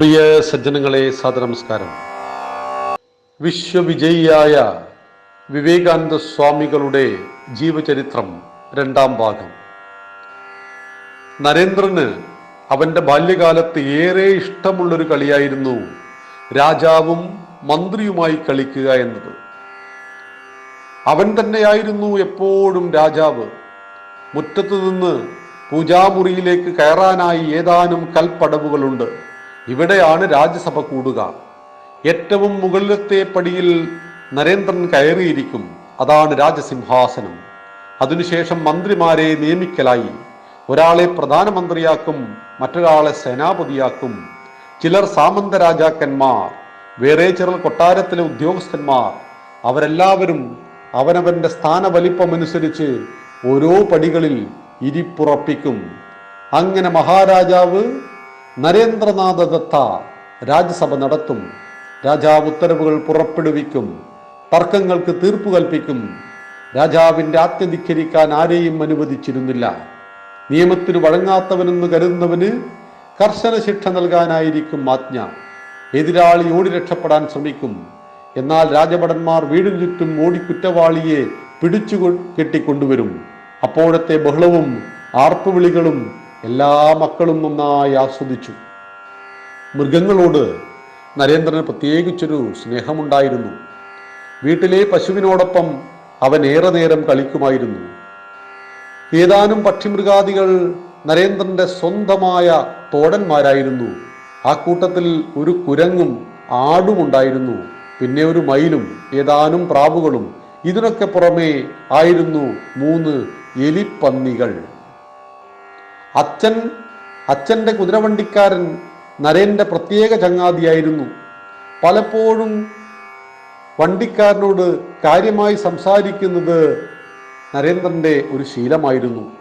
പ്രിയ സജ്ജനങ്ങളെ സാദനമസ്കാരം വിശ്വവിജയിയായ വിവേകാനന്ദ സ്വാമികളുടെ ജീവചരിത്രം രണ്ടാം ഭാഗം. നരേന്ദ്രന് അവന്റെ ബാല്യകാലത്ത് ഏറെ ഇഷ്ടമുള്ളൊരു കളിയായിരുന്നു രാജാവും മന്ത്രിയുമായി കളിക്കുക എന്നത്. അവൻ തന്നെയായിരുന്നു എപ്പോഴും രാജാവ്. മുറ്റത്തു നിന്ന് പൂജാമുറിയിലേക്ക് കയറാനായി ഏതാനും കൽപ്പടവുകളുണ്ട്. ഇവിടെയാണ് രാജ്യസഭ കൂടുക. ഏറ്റവും മുകളിലത്തെ പടിയിൽ നരേന്ദ്രൻ കയറിയിരിക്കും. അതാണ് രാജസിംഹാസനം. അതിനുശേഷം മന്ത്രിമാരെ നിയമിക്കലായി. ഒരാളെ പ്രധാനമന്ത്രിയാക്കും മറ്റൊരാളെ സേനാപതിയാക്കും. ചിലർ സാമന്ത രാജാക്കന്മാർ വേറെ ചിലർ കൊട്ടാരത്തിലെ ഉദ്യോഗസ്ഥന്മാർ. അവരെല്ലാവരും അവനവന്റെ സ്ഥാനവലിപ്പമനുസരിച്ച് ഓരോ പടികളിൽ ഇരിപ്പുറപ്പിക്കും. അങ്ങനെ മഹാരാജാവ് നരേന്ദ്രനാഥ ദത്ത രാജ്യസഭ നടത്തും രാജാവ് ഉത്തരവുകൾ പുറപ്പെടുവിക്കും തർക്കങ്ങൾക്ക് തീർപ്പ് കൽപ്പിക്കും രാജാവിന്റെ ആത്യധിക്കരിക്കാൻ ആരെയും അനുവദിച്ചിരുന്നില്ല. നിയമത്തിന് വഴങ്ങാത്തവനെന്ന് കരുതുന്നവന് കർശന ശിക്ഷ നൽകാനായിരിക്കും ആജ്ഞ. എതിരാളി ഓടി രക്ഷപ്പെടാൻ ശ്രമിക്കും. എന്നാൽ രാജഭടന്മാർ വീടിനു ചുറ്റും ഓടി കുറ്റവാളിയെ പിടിച്ചു കെട്ടിക്കൊണ്ടുവരും. അപ്പോഴത്തെ ബഹളവും ആർപ്പുവിളികളും എല്ലാ മക്കളും നന്നായി ആസ്വദിച്ചു. മൃഗങ്ങളോട് നരേന്ദ്രന് പ്രത്യേകിച്ചൊരു സ്നേഹമുണ്ടായിരുന്നു. വീട്ടിലെ പശുവിനോടൊപ്പം അവൻ ഏറെ നേരം കളിക്കുമായിരുന്നു. ഏതാനും പക്ഷിമൃഗാദികൾ നരേന്ദ്രന്റെ സ്വന്തമായ തോടന്മാരായിരുന്നു. ആ കൂട്ടത്തിൽ ഒരു കുരങ്ങും ആടും ഉണ്ടായിരുന്നു. പിന്നെ ഒരു മയിലും ഏതാനും പ്രാവുകളും. ഇതിനൊക്കെ പുറമേ ആയിരുന്നു മൂന്ന് എലിപ്പന്നികൾ. അച്ഛൻ അച്ഛന്റെ കുതിരവണ്ടിക്കാരൻ നരേന്റെ പ്രത്യേക ചങ്ങാതിയായിരുന്നു. പലപ്പോഴും വണ്ടിക്കാരനോട് കാര്യമായി സംസാരിക്കുന്നത് നരേന്ദ്രന്റെ ഒരു ശീലമായിരുന്നു.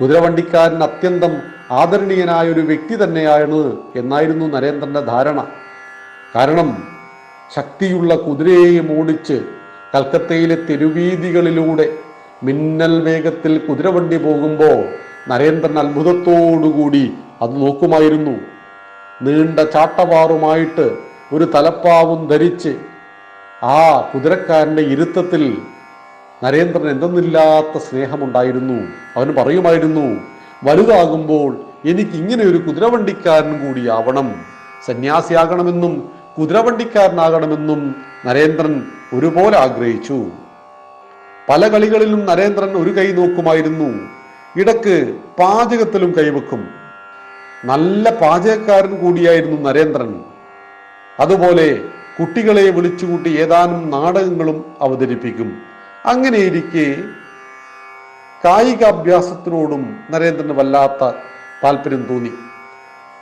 കുതിരവണ്ടിക്കാരൻ അത്യന്തം ആദരണീയനായ ഒരു വ്യക്തി തന്നെയാണ് എന്നായിരുന്നു നരേന്ദ്രന്റെ ധാരണ. കാരണം ശക്തിയുള്ള കുതിരയെയും ഓടിച്ച് കൽക്കത്തയിലെ തെരുവീതികളിലൂടെ മിന്നൽ വേഗത്തിൽ കുതിരവണ്ടി പോകുമ്പോൾ നരേന്ദ്രൻ അത്ഭുതത്തോടുകൂടി അത് നോക്കുമായിരുന്നു. നീണ്ട ചാട്ടവാറുമായിട്ട് ഒരു തലപ്പാവും ധരിച്ച് ആ കുതിരക്കാരന്റെ ഇരുത്തത്തിൽ നരേന്ദ്രൻ എന്തെന്നില്ലാത്ത സ്നേഹമുണ്ടായിരുന്നു. അവൻ പറയുമായിരുന്നു വലുതാകുമ്പോൾ എനിക്ക് ഇങ്ങനെ ഒരു കുതിരവണ്ടിക്കാരൻ കൂടിയാവണം സന്യാസിയാകണമെന്നും കുതിരവണ്ടിക്കാരനാകണമെന്നും നരേന്ദ്രൻ ഒരുപോലെ ആഗ്രഹിച്ചു. പല കളികളിലും നരേന്ദ്രൻ ഒരു കൈ നോക്കുമായിരുന്നു. ഇടയ്ക്ക് പാചകത്തിലും കൈവെക്കും. നല്ല പാചകക്കാരൻ കൂടിയായിരുന്നു നരേന്ദ്രൻ. അതുപോലെ കുട്ടികളെ വിളിച്ചുകൂട്ടി ഏതാനും നാടകങ്ങളും അവതരിപ്പിക്കും. അങ്ങനെയിരിക്കെ കായികാഭ്യാസത്തിനോടും നരേന്ദ്രന് വല്ലാത്ത താല്പര്യം തോന്നി.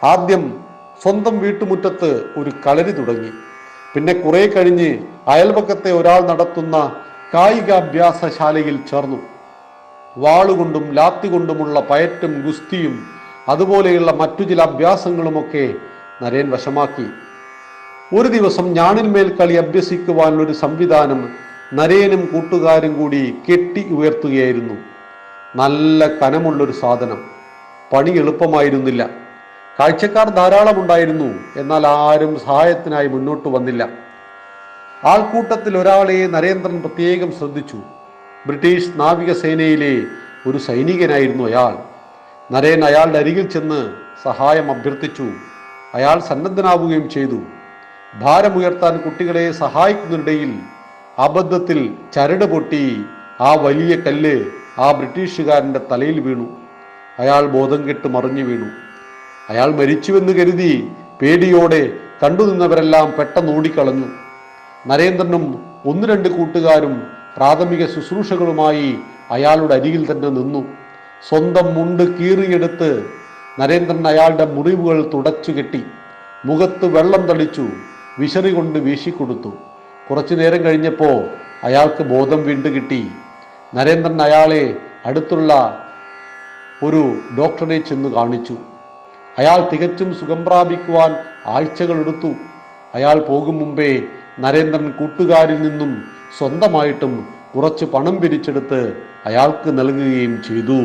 ആദ്യം സ്വന്തം വീട്ടുമുറ്റത്ത് ഒരു കളരി തുടങ്ങി. പിന്നെ കുറെ കഴിഞ്ഞ് അയൽപക്കത്തെ ഒരാൾ നടത്തുന്ന കായികാഭ്യാസശാലയിൽ ചേർന്നു. വാളുകൊണ്ടും ലാത്തി കൊണ്ടുമുള്ള പയറ്റും ഗുസ്തിയും അതുപോലെയുള്ള മറ്റു ചില അഭ്യാസങ്ങളുമൊക്കെ നരേൻ വശമാക്കി. ഒരു ദിവസം ഞാണിന്മേൽ കളി അഭ്യസിക്കുവാനുള്ള ഒരു സംവിധാനം നരേനും കൂട്ടുകാരും കൂടി കെട്ടി ഉയർത്തുകയായിരുന്നു. നല്ല കനമുള്ളൊരു സാധനം. പണി എളുപ്പമായിരുന്നില്ല. കാഴ്ചക്കാർ ധാരാളമുണ്ടായിരുന്നു. എന്നാൽ ആരും സഹായത്തിനായി മുന്നോട്ട് വന്നില്ല. ആൾക്കൂട്ടത്തിൽ ഒരാളെ നരേന്ദ്രൻ പ്രത്യേകം ശ്രദ്ധിച്ചു. ബ്രിട്ടീഷ് നാവികസേനയിലെ ഒരു സൈനികനായിരുന്നു അയാൾ. നരേൻ അയാളുടെ അരികിൽ ചെന്ന് സഹായം അഭ്യർത്ഥിച്ചു. അയാൾ സന്നദ്ധനാവുകയും ചെയ്തു. ഭാരമുയർത്താൻ കുട്ടികളെ സഹായിക്കുന്നതിനിടയിൽ അബദ്ധത്തിൽ ചരട് പൊട്ടി ആ വലിയ കല്ല് ആ ബ്രിട്ടീഷുകാരന്റെ തലയിൽ വീണു. അയാൾ ബോധം കെട്ട് മറിഞ്ഞു വീണു. അയാൾ മരിച്ചുവെന്ന് കരുതി പേടിയോടെ കണ്ടുനിന്നവരെല്ലാം പെട്ടെന്ന് ഓടിക്കളഞ്ഞു. നരേന്ദ്രനും ഒന്ന് രണ്ട് കൂട്ടുകാരും പ്രാഥമിക ശുശ്രൂഷകളുമായി അയാളുടെ അരികിൽ തന്നെ നിന്നു. സ്വന്തം മുണ്ട് കീറിയെടുത്ത് നരേന്ദ്രൻ അയാളുടെ മുറിവുകൾ തുടച്ചു കെട്ടി. മുഖത്ത് വെള്ളം തളിച്ചു വിശറി കൊണ്ട് വീശിക്കൊടുത്തു. കുറച്ചു നേരം കഴിഞ്ഞപ്പോൾ അയാൾക്ക് ബോധം വീണ്ടും കിട്ടി. നരേന്ദ്രൻ അയാളെ അടുത്തുള്ള ഒരു ഡോക്ടറെ ചെന്ന് കാണിച്ചു. അയാൾ തികച്ചും സുഖം പ്രാപിക്കുവാൻ ആഴ്ചകളെടുത്തു അയാൾ പോകും മുമ്പേ നരേന്ദ്രൻ കൂട്ടുകാരിൽ നിന്നും സ്വന്തമായിട്ടും കുറച്ച് പണം പിരിച്ചെടുത്ത് അയാൾക്ക് നൽകുകയും ചെയ്തു.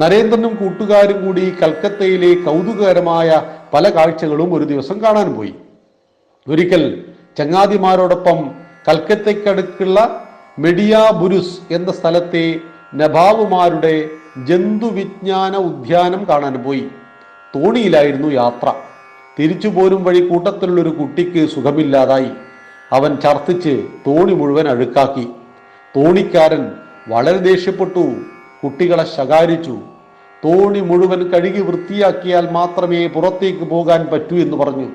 നരേന്ദ്രനും കൂട്ടുകാരും കൂടി കൽക്കത്തയിലെ കൗതുകകരമായ പല കാഴ്ചകളും ഒരു ദിവസം കാണാൻ പോയി. ഒരിക്കൽ ചങ്ങാതിമാരോടൊപ്പം കൽക്കത്തയ്ക്കടുക്കുള്ള മെഡിയാബുരുസ് എന്ന സ്ഥലത്തെ നബാവുമാരുടെ ജന്തുവിജ്ഞാന ഉദ്യാനം കാണാൻ പോയി. തോണിയിലായിരുന്നു യാത്ര. തിരിച്ചു പോരും വഴി കൂട്ടത്തിലുള്ളൊരു കുട്ടിക്ക് സുഖമില്ലാതായി. അവൻ ഛർദ്ദിച്ച് തോണി മുഴുവൻ അഴുക്കാക്കി. തോണിക്കാരൻ വളരെ ദേഷ്യപ്പെട്ടു. കുട്ടികളെ ശകാരിച്ചു. തോണി മുഴുവൻ കഴുകി വൃത്തിയാക്കിയാൽ മാത്രമേ പുറത്തേക്ക് പോകാൻ പറ്റൂ എന്ന് പറഞ്ഞു.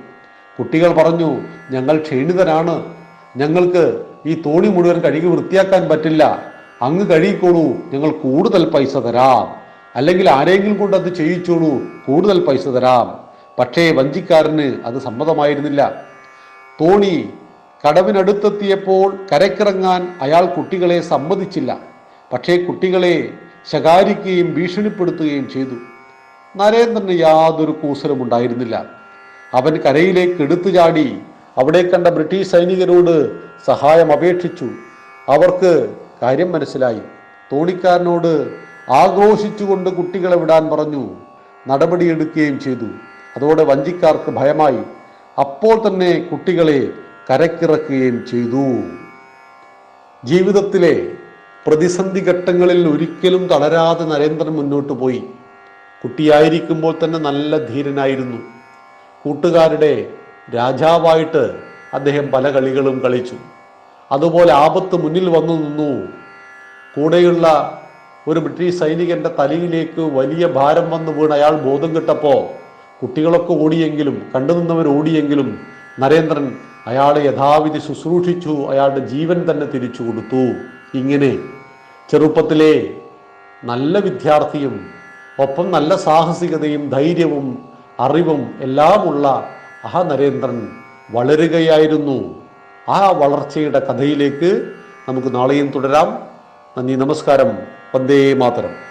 കുട്ടികൾ പറഞ്ഞു ഞങ്ങൾ ക്ഷീണിതരാണ് ഞങ്ങൾക്ക് ഈ തോണി മുഴുവൻ കഴുകി വൃത്തിയാക്കാൻ പറ്റില്ല. അങ്ങ് കഴുകിക്കോളൂ. ഞങ്ങൾ കൂടുതൽ പൈസ തരാം. അല്ലെങ്കിൽ ആരെങ്കിലും കൊണ്ട് അത് ചെയ്യിച്ചോളൂ. കൂടുതൽ പൈസ തരാം. പക്ഷേ വഞ്ചിക്കാരന് അത് സമ്മതമായിരുന്നില്ല. തോണി കടവിനടുത്തെത്തിയപ്പോൾ കരക്കിറങ്ങാൻ അയാൾ കുട്ടികളെ സമ്മതിച്ചില്ല. പക്ഷേ കുട്ടികളെ ശകാരിക്കുകയും ഭീഷണിപ്പെടുത്തുകയും ചെയ്തു. നരേന്ദ്രന് യാതൊരു കൂസലും ഉണ്ടായിരുന്നില്ല അവൻ കരയിലേക്ക് എടുത്തു ചാടി അവിടെ കണ്ട ബ്രിട്ടീഷ് സൈനികരോട് സഹായം അപേക്ഷിച്ചു. അവർക്ക് കാര്യം മനസ്സിലായി. തോണിക്കാരനോട് ആഘോഷിച്ചുകൊണ്ട് കുട്ടികളെ വിടാൻ പറഞ്ഞു. നടപടിയെടുക്കുകയും ചെയ്തു. അതോടെ വഞ്ചിക്കാർക്ക് ഭയമായി. അപ്പോൾ തന്നെ കുട്ടികളെ കരക്കിറക്കുകയും ചെയ്തു. ജീവിതത്തിലെ പ്രതിസന്ധി ഘട്ടങ്ങളിൽ ഒരിക്കലും തളരാതെ നരേന്ദ്രൻ മുന്നോട്ട് പോയി. കുട്ടിയായിരിക്കുമ്പോൾ തന്നെ നല്ല ധീരനായിരുന്നു. കൂട്ടുകാരുടെ രാജാവായിട്ട് അദ്ദേഹം പല കളികളും കളിച്ചു. അതുപോലെ ആപത്ത് മുന്നിൽ വന്നു നിന്നു. കൂടെയുള്ള ഒരു ബ്രിട്ടീഷ് സൈനികന്റെ തലയിലേക്ക് വലിയ ഭാരം വന്ന് വീണ് അയാൾ ബോധം കിട്ടപ്പോൾ കുട്ടികളൊക്കെ ഓടിയെങ്കിലും കണ്ടു നിന്നവർ ഓടിയെങ്കിലും നരേന്ദ്രൻ അയാളെ യഥാവിധി ശുശ്രൂഷിച്ചു അയാളുടെ ജീവൻ തന്നെ തിരിച്ചു കൊടുത്തു. ഇങ്ങനെ ചെറുപ്പത്തിലെ നല്ല വിദ്യാർത്ഥിയും ഒപ്പം നല്ല സാഹസികതയും ധൈര്യവും അറിവും എല്ലാമുള്ള അഹ നരേന്ദ്രൻ വളരുകയായിരുന്നു. ആ വളർച്ചയുടെ കഥയിലേക്ക് നമുക്ക് നാളെയും തുടരാം. നന്ദി നമസ്കാരം. വന്ദേ മാതരം.